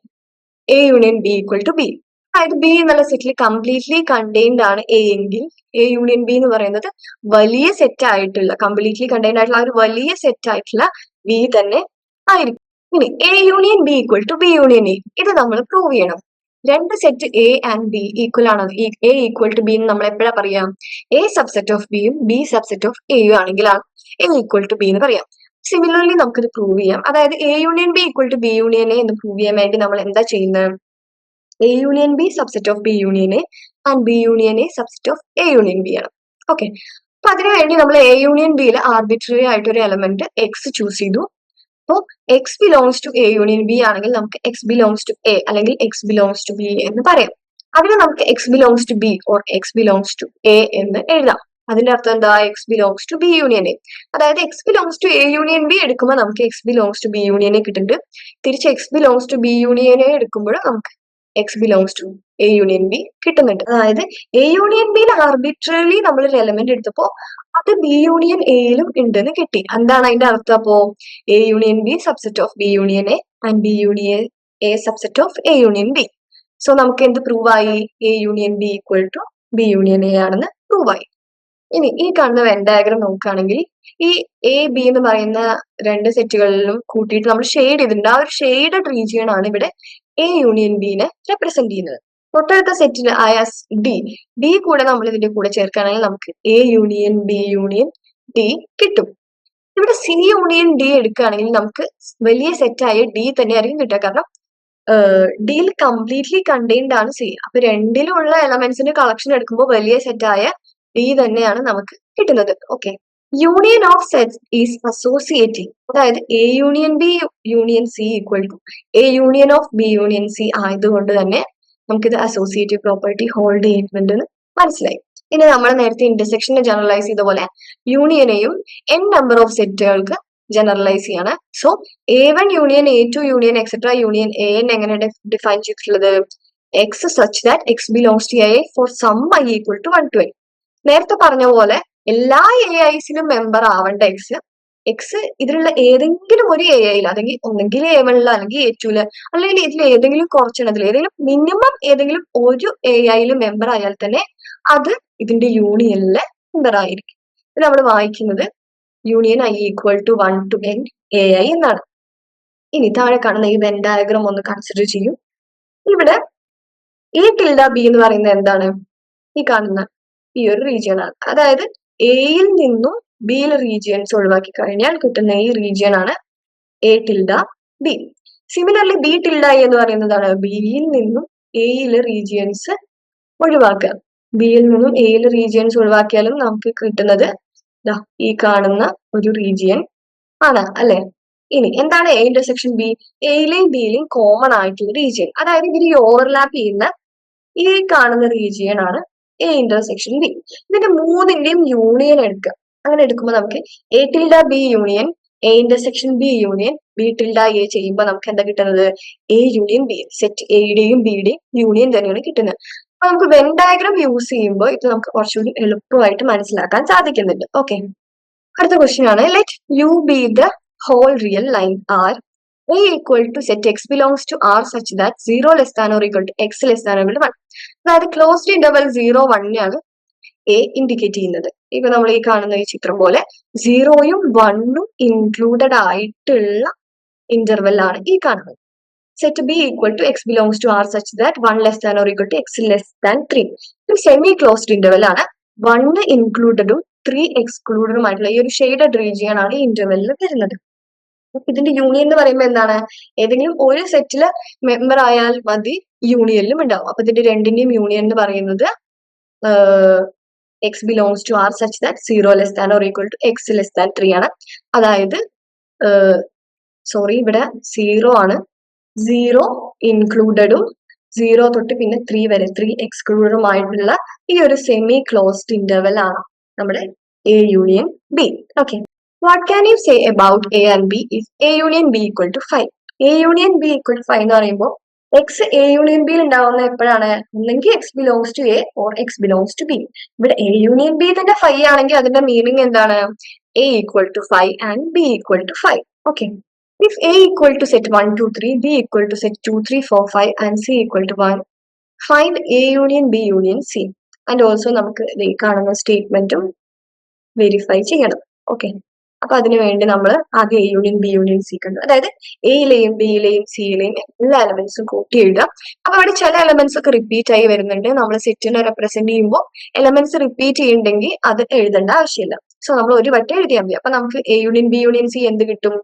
A union B equal to B അതായത് ബി എന്നുള്ള സെറ്റിൽ കംപ്ലീറ്റ്ലി കണ്ടെയ്ൻഡ് ആണ് എ എങ്കിൽ എ യൂണിയൻ ബി എന്ന് പറയുന്നത് വലിയ സെറ്റ് ആയിട്ടുള്ള കംപ്ലീറ്റ്ലി കണ്ടെയ്ൻഡ് ആയിട്ടുള്ള ഒരു വലിയ സെറ്റ് ആയിട്ടുള്ള ബി തന്നെ ആയിരിക്കും. ഇനി A union B equal to B union A ഇത് നമ്മൾ പ്രൂവ് ചെയ്യണം. രണ്ട് set A and B equal ആണ്. എ ഈക്വൽ ടു ബി എന്ന് നമ്മൾ എപ്പോഴാ പറയാം? എ സബ്സെറ്റ് ഓഫ് ബിയും ബി സബ്സെറ്റ് ഓഫ് എയും ആ എ ഈക്വൽ ടു ബി എന്ന് പറയാം. സിമിലർലി നമുക്കിത് പ്രൂവ് ചെയ്യാം. അതായത് A union B equal to B union A എന്ന് പ്രൂവ് ചെയ്യാൻ വേണ്ടി നമ്മൾ എന്താ ചെയ്യുന്നത്? A union B subset of B union A and B union A subset of A union B ആണ്. ഓക്കെ അപ്പൊ അതിനുവേണ്ടി നമ്മൾ എ യൂണിയൻ ബിയിൽ ആർബിട്രറി ആയിട്ട് ഒരു എലമെന്റ് എക്സ് ചൂസ് ചെയ്തു. അപ്പോൾ X belongs to A union B ആണെങ്കിൽ നമുക്ക് എക്സ് ബിലോങ്സ് ടു എ അല്ലെങ്കിൽ എക്സ് ബിലോങ്സ് ടു ബി എന്ന് പറയാം. അതിന് നമുക്ക് X belongs to B or X belongs to A എന്ന് എഴുതാം. അതിന്റെ അർത്ഥം എന്താ? X belongs to B union A അതായത് X belongs to A union B എടുക്കുമ്പോൾ നമുക്ക് എക്സ് ബിലോങ്സ് ടു ബി യൂണിയനെ കിട്ടുന്നുണ്ട്. തിരിച്ച് എക്സ് ബിലോങ്സ് ടു ബി യൂണിയനെ എടുക്കുമ്പോൾ നമുക്ക് x belongs to A union B കിട്ടുന്നുണ്ട്. അതായത് എ യൂണിയൻ ബിയിൽ ആർബിട്രറി നമ്മൾ ഒരു എലമെന്റ് എടുത്തപ്പോ അത് ബി യൂണിയൻ എയിലും ഉണ്ടെന്ന് കിട്ടി. എന്താണ് അതിന്റെ അർത്ഥം അപ്പോ? A union B subset of B union A and B union A subset of A union B so നമുക്ക് എന്ത് പ്രൂവ് ആയി? A union B equal to B union A ആണെന്ന് പ്രൂവ് ആയി. ഇനി ഈ കാണുന്ന വെൻ ഡയഗ്രം നോക്കുകയാണെങ്കിൽ ഈ എ ബി എന്ന് പറയുന്ന രണ്ട് സെറ്റുകളിലും കൂട്ടിയിട്ട് നമ്മൾ ഷെയ്ഡ് ചെയ്തിട്ടുണ്ട്. ആ ഒരു ഷെയ്ഡഡ് റീജിയൻ ആണ് ഇവിടെ എ യൂണിയൻ ബിനെ റെപ്രസെന്റ് ചെയ്യുന്നത്. തൊട്ടടുത്ത സെറ്റിൽ ആയ ഡി ഡി കൂടെ നമ്മൾ ഇതിന്റെ കൂടെ ചേർക്കുകയാണെങ്കിൽ നമുക്ക് A union B union D കിട്ടും. ഇവിടെ സി യൂണിയൻ ഡി എടുക്കുകയാണെങ്കിൽ നമുക്ക് വലിയ സെറ്റായ ഡി തന്നെയായിരിക്കും കിട്ടുക. കാരണം ഡിയിൽ കംപ്ലീറ്റ്ലി കണ്ടെയ്ൻഡ് ആണ് സി അപ്പൊ രണ്ടിലുള്ള എലമെന്റ്സിന്റെ കളക്ഷൻ എടുക്കുമ്പോൾ വലിയ സെറ്റായ ഡി തന്നെയാണ് നമുക്ക് കിട്ടുന്നത്. Okay union of sets is associating അതായത് A union B union C equal to A union of B union C ആയതുകൊണ്ട് തന്നെ നമുക്കിത് അസോസിയേറ്റീവ് പ്രോപ്പർട്ടി ഹോൾഡ് ചെയ്യുന്നുണ്ട് എന്ന് മനസ്സിലായി. ഇനി നമ്മൾ നേരത്തെ ഇന്റർസെക്ഷനെ ജനറലൈസ് ചെയ്ത പോലെ യൂണിയനെയും എൻ നമ്പർ ഓഫ് സെറ്റുകൾക്ക് ജനറലൈസ് ചെയ്യാണ്. So A one union A two union etcetera union A n എങ്ങനെ ഡിഫൈൻ ചെയ്തിട്ടുള്ളത്? X such that x belongs to A for some i equal to one twelve നേരത്തെ പറഞ്ഞ പോലെ എല്ലാ എ ഐസിലും member ആവേണ്ട എക്സ് എക്സ് ഇതിലുള്ള ഏതെങ്കിലും ഒരു എ ഐയിൽ അല്ലെങ്കിൽ ഒന്നെങ്കിൽ എ വണ്ണിൽ അല്ലെങ്കിൽ എ ടുൽ അല്ലെങ്കിൽ ഇതിൽ ഏതെങ്കിലും കുറച്ചെണ്ണത്തിൽ ഏതെങ്കിലും മിനിമം ഏതെങ്കിലും ഒരു എ ഐയിൽ മെമ്പർ ആയാൽ തന്നെ അത് ഇതിന്റെ യൂണിയനിലെ മെമ്പർ ആയിരിക്കും. ഇത് നമ്മൾ വായിക്കുന്നത് union i equal to one two n A i എന്നാണ്. ഇനി താഴെ കാണുന്ന ഈ വെൻ ഡയഗ്രാം ഒന്ന് കൺസിഡർ ചെയ്യും. ഇവിടെ ഈ ടിൽഡ ബി എന്ന് പറയുന്നത് എന്താണ്? ഈ കാണുന്ന ഈ ഒരു റീജിയൻ ആണ്. അതായത് എയിൽ നിന്നും ബിയിലെ റീജിയൻസ് ഒഴിവാക്കി കഴിഞ്ഞാൽ കിട്ടുന്ന ഈ റീജിയൻ ആണ് A tilde B similarly B tilde എന്ന് പറയുന്നതാണ് ബിയിൽ നിന്നും എയിലെ റീജിയൻസ് ഒഴിവാക്കുക. ബിയിൽ നിന്നും എയിലെ റീജിയൻസ് ഒഴിവാക്കിയാലും നമുക്ക് കിട്ടുന്നത് ഈ കാണുന്ന ഒരു റീജിയൻ ആണ് അല്ലെ? ഇനി എന്താണ് എ ഇന്റർസെക്ഷൻ ബി എയിലെയും ബിയിലെയും കോമൺ ആയിട്ടുള്ള റീജിയൻ അതായത് ഇവർ ഓവർലാപ്പ് ചെയ്യുന്ന ഈ കാണുന്ന റീജിയൻ ആണ് എ ഇന്റർസെക്ഷൻ ബി ഇതിന്റെ മൂന്നിന്റെയും യൂണിയൻ എടുക്കുക അങ്ങനെ എടുക്കുമ്പോൾ നമുക്ക് A tilde B union A intersection B union B tilde A ചെയ്യുമ്പോൾ നമുക്ക് എന്താ കിട്ടുന്നത്? എ യൂണിയൻ ബി സെറ്റ് എയുടെയും ബിയുടെയും യൂണിയൻ തന്നെയാണ് കിട്ടുന്നത്. അപ്പൊ നമുക്ക് വെൻ ഡയഗ്രാം യൂസ് ചെയ്യുമ്പോൾ ഇത് നമുക്ക് കുറച്ചുകൂടി എളുപ്പമായിട്ട് മനസ്സിലാക്കാൻ സാധിക്കുന്നുണ്ട്. ഓക്കെ അടുത്ത ക്വസ്റ്റ്യൻ ആണ്. Let U be the whole real line R A equal to set x belongs to R such that zero less or equal to x less than one അതായത് ക്ലോസ്ഡ് ഇന്റർവൽ സീറോ വണ്ണിനാണ് A indicate ചെയ്യുന്നത്. ഇപ്പൊ നമ്മൾ ഈ കാണുന്ന ഈ ചിത്രം പോലെ സീറോയും വണ്ണും ഇൻക്ലൂഡഡ് ആയിട്ടുള്ള ഇന്റർവെൽ ആണ് ഈ കാണുന്നത്. Set B equal to x belongs to R such that one less than or equal to x less than three semi closed interval ആണ്. വണ്ണ് ഇൻക്ലൂഡഡും ത്രീ എക്സ്ക്ലൂഡഡും ആയിട്ടുള്ള ഈ ഒരു ഷെയ്ഡഡ് റീജിയൻ ആണ് ഈ ഇന്റർവെല്ലിൽ വരുന്നത്. ഇതിന്റെ യൂണിയൻ എന്ന് പറയുമ്പോൾ എന്താണ്? ഏതെങ്കിലും ഒരു സെറ്റിൽ മെമ്പർ ആയാൽ മതി യൂണിയനിലും ഉണ്ടാവും. അപ്പൊ ഇതിന്റെ രണ്ടിന്റെയും യൂണിയൻ എന്ന് പറയുന്നത് x belongs to R such that zero less than or equal to x less than three ആണ്. അതായത് സോറി ഇവിടെ സീറോ ആണ്. സീറോ ഇൻക്ലൂഡഡും സീറോ തൊട്ട് പിന്നെ ത്രീ വരെ ത്രീ എക്സ്ക്ലൂഡഡും ആയിട്ടുള്ള ഈ ഒരു സെമി ക്ലോസ്ഡ് ഇന്റർവെൽ ആണ് നമ്മുടെ A union B okay what can you say about A and B if A union B equal to five A union B equal to five എന്ന് പറയുമ്പോൾ എക്സ് എ യൂണിയൻ ബിയിൽ ഉണ്ടാവുന്ന എപ്പോഴാണ്? ഒന്നെങ്കിൽ x belongs to A or x belongs to B ഇവിടെ A union B തന്നെ five ആണെങ്കിൽ അതിന്റെ മീനിങ് എന്താണ്? A equal to five and B equal to five okay if A equal to set one two three B equal to set two three four five and C equal to one find A union B union C and also നമുക്ക് കാണുന്ന സ്റ്റേറ്റ്മെന്റും verify ചെയ്യണം. Okay അപ്പൊ അതിനു വേണ്ടി നമ്മൾ ആദ്യം A union B union C കണ്ടു അതായത് എയിലെയും ബിയിലെയും സിയിലെയും എല്ലാ എലമെന്റ്സും കൂട്ടി എഴുതുക അപ്പൊ അവിടെ ചില എലമെന്റ്സ് ഒക്കെ റിപ്പീറ്റ് ആയി വരുന്നുണ്ട്. നമ്മൾ സെറ്റിനെ റെപ്രസെന്റ് ചെയ്യുമ്പോൾ എലമെന്റ്സ് റിപ്പീറ്റ് ചെയ്യുന്നുണ്ടെങ്കിൽ അത് എഴുതേണ്ട ആവശ്യമില്ല. സോ നമ്മൾ ഒരു വട്ടം എഴുതിയാൽ മതി. അപ്പൊ നമുക്ക് A union B union C എന്ത് കിട്ടും?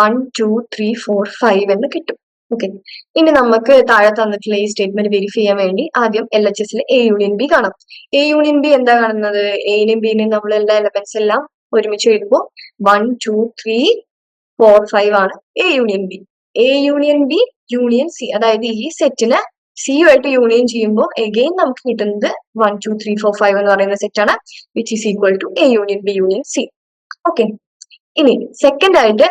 One two three four five എന്ന് കിട്ടും. ഓക്കെ ഇനി നമുക്ക് താഴെ തന്നിട്ടുള്ള ഈ സ്റ്റേറ്റ്മെന്റ് വെരിഫൈ ചെയ്യാൻ വേണ്ടി ആദ്യം എൽ എച്ച് എസിൽ എ യൂണിയൻ ബി കാണാം. എ യൂണിയൻ ബി എന്താ കാണുന്നത്? എയിനെയും ബിനെയും നമ്മൾ എല്ലാ എലമെന്റ്സ് എല്ലാം ഒരുമിച്ച് എഴുതുമ്പോൾ one two three four five ആണ് A union B A union B union C അതായത് ഈ സെറ്റിന് ആയിട്ട് യൂണിയൻ ചെയ്യുമ്പോൾ എഗെയിൻ നമുക്ക് കിട്ടുന്നത് one two three four five എന്ന് പറയുന്ന സെറ്റാണ് which is equal to A union B union C okay ഇനി സെക്കൻഡ് ആയിട്ട്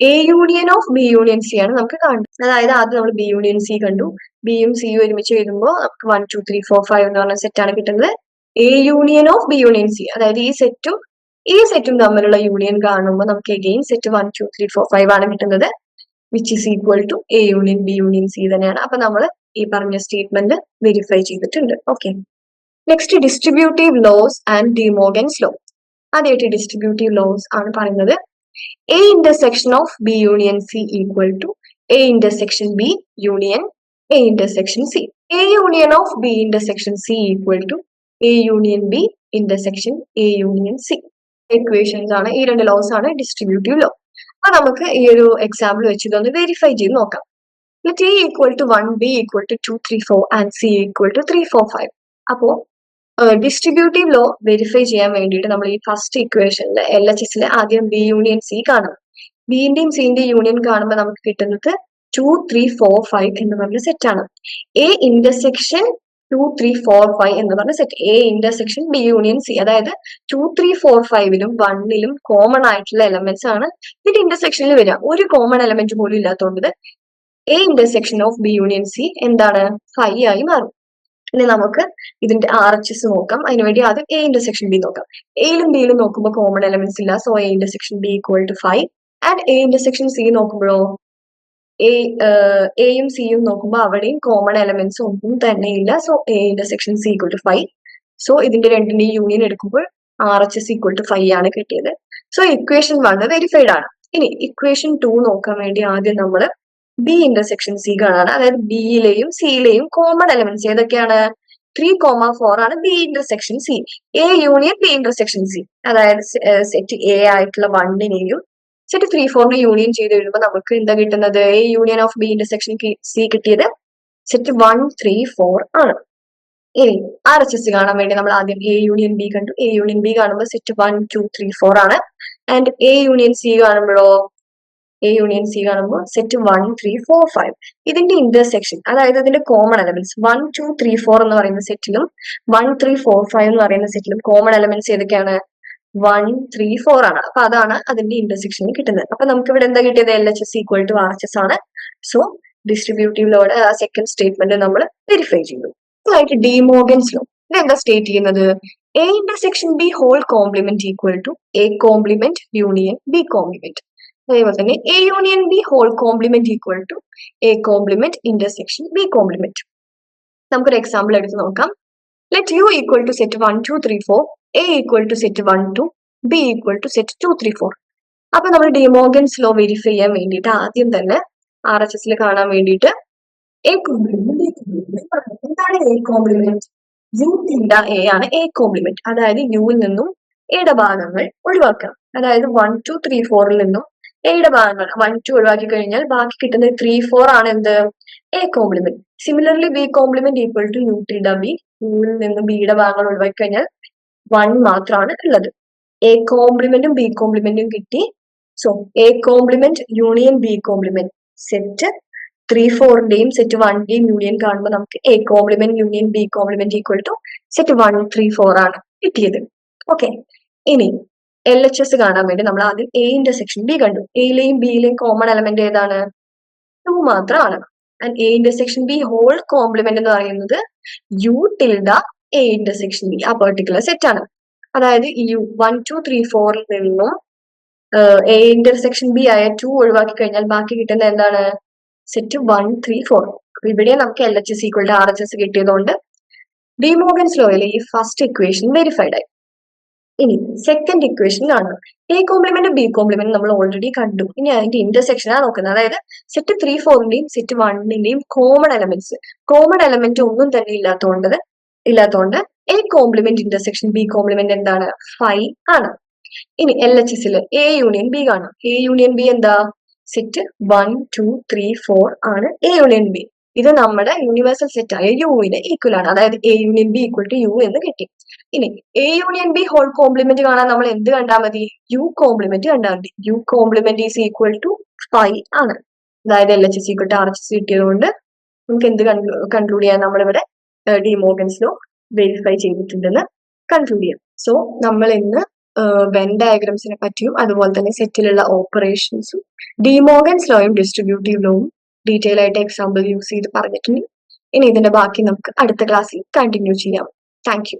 A union of B union C ആണ് നമുക്ക് കാണുന്നത്. അതായത് ആദ്യം നമ്മൾ ബി യൂണിയൻ സി കണ്ടു. ബിയും സിയും ഒരുമിച്ച് എഴുതുമ്പോൾ നമുക്ക് one two three four five എന്ന് പറഞ്ഞ സെറ്റാണ് കിട്ടുന്നത്. A union of B union C അതായത് ഈ സെറ്റും ഈ സെറ്റും തമ്മിലുള്ള യൂണിയൻ കാണുമ്പോൾ നമുക്ക് again set one two three four five ആണ് കിട്ടുന്നത്. Which is equal to A union B union C തന്നെയാണ്. അപ്പൊ നമ്മൾ ഈ പറഞ്ഞ സ്റ്റേറ്റ്മെന്റ് വെരിഫൈ ചെയ്തിട്ടുണ്ട്. Okay next distributive laws and De Morgan's law ആദ്യമായിട്ട് ഡിസ്ട്രിബ്യൂട്ടീവ് ലോസ് ആണ് പറയുന്നത്. A intersection of B union C equal to A intersection B union A intersection C A union of B intersection C equal to A union B intersection A union C equations ആണ് ഈ രണ്ട് loss ആണ് distributive law അപ്പൊ നമുക്ക് ഈ ഒരു example വെച്ച് ഇതൊന്ന് വെരിഫൈ ചെയ്ത് നോക്കാം. A equal to one B equal to two three four and C equal to three four five അപ്പോ ഡിസ്ട്രിബ്യൂട്ടീവ് ലോ വെരിഫൈ ചെയ്യാൻ വേണ്ടിയിട്ട് നമ്മൾ ഈ ഫസ്റ്റ് ഇക്വേഷനിൽ എൽ എച്ച് എസിൽ ആദ്യം ബി യൂണിയൻ സി കാണണം. ബിന്റെയും സിന്റെയും യൂണിയൻ കാണുമ്പോൾ നമുക്ക് കിട്ടുന്നത് ടു ത്രീ ഫോർ ഫൈവ് എന്ന് പറഞ്ഞ സെറ്റ് ആണ്. A intersection two three four five എന്ന് പറഞ്ഞ set A intersection B union C അതായത് ടു ത്രീ ഫോർ ഫൈവിലും വണ്ണിലും കോമൺ ആയിട്ടുള്ള എലമെന്റ്സ് ആണ് ഇത് ഇന്റർസെക്ഷനിൽ വരിക. ഒരു കോമൺ എലമെന്റ് പോലും ഇല്ലാത്തതുകൊണ്ട് A intersection of B union C എന്താണ്? ഫൈവ് ആയി മാറും. ഇനി നമുക്ക് ഇതിന്റെ ആർ എച്ച് എസ് നോക്കാം അതിനുവേണ്ടി ആദ്യം എ ഇന്റർസെക്ഷൻ ബി നോക്കാം. എയിലും ബിയിലും നോക്കുമ്പോൾ കോമൺ എലമെന്റ്സ് ഇല്ല. So A intersection B equal to five and A intersection C നോക്കുമ്പോഴോ? A എയും സിയും നോക്കുമ്പോൾ അവിടെയും കോമൺ എലമെന്റ്സ് ഒന്നും തന്നെ ഇല്ല so A intersection C equal to five so ഇതിന്റെ രണ്ടിന്റെയും യൂണിയൻ എടുക്കുമ്പോൾ R H S equal to five ആണ് കിട്ടിയത്. സോ ഇക്വേഷൻ വൺ വെരിഫൈഡ് ആണ്. ഇനി ഇക്വേഷൻ ടു നോക്കാൻ വേണ്ടി ആദ്യം നമ്മൾ ബി ഇന്റർസെക്ഷൻ സി കാണാണ്. അതായത് ബിയിലെയും സിയിലെയും കോമൺ എലമെന്റ്സ് ഏതൊക്കെയാണ്? ത്രീ കോമ ഫോർ ആണ് B intersection C A union B intersection C അതായത് സെറ്റ് എ ആയിട്ടുള്ള വണ്ണിനെയും സെറ്റ് ത്രീ ഫോറിനെ യൂണിയൻ ചെയ്ത് കഴിയുമ്പോൾ നമുക്ക് എന്താ കിട്ടുന്നത്? A union of B intersection C കിട്ടിയത് സെറ്റ് വൺ ത്രീ ഫോർ ആണ്. ഇനി ആർ എച്ച് എസ് കാണാൻ വേണ്ടി നമ്മൾ ആദ്യം എ യൂണിയൻ ബി കണ്ടു. എ യൂണിയൻ ബി കാണുമ്പോൾ set one two three four ആണ്. ആൻഡ് എ യൂണിയൻ സി കാണുമ്പോഴോ? എ യൂണിയൻ സി കാണുമ്പോൾ set one three four five ഇതിന്റെ ഇന്റർസെക്ഷൻ അതായത് ഇതിന്റെ common elements one two three four എന്ന് പറയുന്ന സെറ്റിലും വൺ ത്രീ ഫോർ ഫൈവ് എന്ന് പറയുന്ന സെറ്റിലും കോമൺ എലമെന്റ്സ് ഏതൊക്കെയാണ്? വൺ ത്രീ ഫോർ ആണ്. അപ്പൊ അതാണ് അതിന്റെ ഇന്റർസെക്ഷൻ കിട്ടുന്നത്. അപ്പൊ നമുക്ക് ഇവിടെ എന്താ കിട്ടിയത്? L H S equal to R H S ആണ്. സോ ഡിസ്ട്രിബ്യൂട്ടീവ് ലോയുടെ ആ സെക്കൻഡ് സ്റ്റേറ്റ്മെന്റ് നമ്മൾ വെരിഫൈ ചെയ്തു ആയിട്ട് ഡി മോഗൻസ് ലോ ഇതെന്താ സ്റ്റേറ്റ് ചെയ്യുന്നത്? A intersection B whole complement equal to A complement union B complement അതേപോലെ തന്നെ A union B whole complement equal to A complement intersection B complement നമുക്കൊരു example എടുത്ത് നോക്കാം. Let U equal to set one two three four A equal to set one two B equal to set two three four അപ്പൊ നമ്മൾ ഡിമോഗൻസ് law verify ചെയ്യാൻ വേണ്ടിയിട്ട് ആദ്യം തന്നെ R S എസിൽ കാണാൻ വേണ്ടിയിട്ട് എ കോംപ്ലിമെന്റ് എന്താണ് A complement U theta A ആണ് എ കോംപ്ലിമെന്റ് അതായത് യുവിൽ നിന്നും എയുടെ ഭാഗങ്ങൾ ഒഴിവാക്കാം അതായത് വൺ ടു ത്രീ ഫോറിൽ നിന്നും എയുടെ ഭാഗങ്ങൾ വൺ ടു ഒഴിവാക്കി കഴിഞ്ഞാൽ ബാക്കി കിട്ടുന്ന ത്രീ ഫോർ ആണ് എന്ത്? A complement similarly B complement equal to U T B യുവിൽ നിന്നും ബിയുടെ ഭാഗങ്ങൾ ഒഴിവാക്കി കഴിഞ്ഞാൽ വൺ മാത്രമാണ് ഉള്ളത് എ കോംപ്ലിമെന്റും ബി കോംപ്ലിമെന്റും കിട്ടി. So A complement union B complement set three ഫോറിന്റെയും set വണ്ടിയും യൂണിയൻ കാണുമ്പോൾ നമുക്ക് A complement union B complement equal to set one three four ആണ് കിട്ടിയത്. ഓക്കെ ഇനി എൽ എച്ച് എസ് കാണാൻ വേണ്ടി നമ്മൾ ആദ്യം എ ഇന്റർസെക്ഷൻ ബി കണ്ടു. എയിലെയും ബിയിലെയും കോമൺ എലമെന്റ് ഏതാണ്? ടു മാത്രമാണ് and A intersection B whole complement എന്ന് പറയുന്നത് U tilde A intersection B ആ പെർട്ടിക്കുലർ സെറ്റ് ആണ്. അതായത് യു വൺ ടു ത്രീ ഫോറിൽ നിന്നും എ ഇന്റർസെക്ഷൻ ബി ആയ ടു ഒഴിവാക്കി കഴിഞ്ഞാൽ ബാക്കി കിട്ടുന്ന എന്താണ്? സെറ്റ് വൺ ത്രീ ഫോർ അപ്പൊ ഇവിടെ നമുക്ക് L H S equal to R H S കിട്ടിയതുകൊണ്ട് ഡിമോഗൻസ് ലോയിലെ ഈ ഫസ്റ്റ് ഇക്വേഷൻ വെരിഫൈഡ് ആയി. ഇനി സെക്കൻഡ് ഇക്വേഷൻ കാണുക എ കോംപ്ലിമെന്റ് ബി കോംപ്ലിമെന്റ് നമ്മൾ ഓൾറെഡി കണ്ടു. ഇനി അതിന്റെ ഇന്റർസെക്ഷൻ ആണ് നോക്കുന്നത്. അതായത് സെറ്റ് ത്രീ ഫോറിന്റെയും സെറ്റ് വണ്ണിന്റെയും കോമൺ എലമെന്റ്സ് കോമൺ എലമെന്റ് ഒന്നും തന്നെ ഇല്ലാത്തതുകൊണ്ട് ഇല്ലാത്തതുകൊണ്ട് A complement intersection B complement എന്താണ്? ഫൈവ് ആണ്. ഇനി എൽ എച്ച് എസിൽ എ യൂണിയൻ ബി കാണാം. എ യൂണിയൻ ബി എന്താ? Set one two three four ആണ് എ യൂണിയൻ ബി ഇത് നമ്മുടെ യൂണിവേഴ്സൽ സെറ്റ് ആയ യുവിന് ഈക്വൽ ആണ്. അതായത് A union B equal to U എന്ന് കിട്ടി. ഇനി A union B whole complement കാണാൻ നമ്മൾ എന്ത് കണ്ടാൽ മതി? യു കോംപ്ലിമെന്റ് കണ്ടാൽ മതി. U complement is equal to phi ആണ്. അതായത് L H S equal to R H S കിട്ടിയത് കൊണ്ട് നമുക്ക് എന്ത് കൺക്ലൂഡ് ചെയ്യാൻ നമ്മളിവിടെ? ഡിമോഗൻസ് ലോ വെരിഫൈ ചെയ്തിട്ടുണ്ടെന്ന് കൺക്ലൂഡ് ചെയ്യാം. സോ നമ്മൾ ഇന്ന് വെൻ ഡയഗ്രംസിനെ പറ്റിയും അതുപോലെ തന്നെ സെറ്റിലുള്ള ഓപ്പറേഷൻസും ഡിമോഗൻസ് ലോയും ഡിസ്ട്രിബ്യൂട്ടീവ് ലോയും ഡീറ്റെയിൽ ആയിട്ട് എക്സാമ്പിൾ യൂസ് ചെയ്ത് പറഞ്ഞിട്ടുണ്ട്. ഇനി ഇതിന്റെ ബാക്കി നമുക്ക് അടുത്ത ക്ലാസ്സിൽ കണ്ടിന്യൂ ചെയ്യാം. താങ്ക്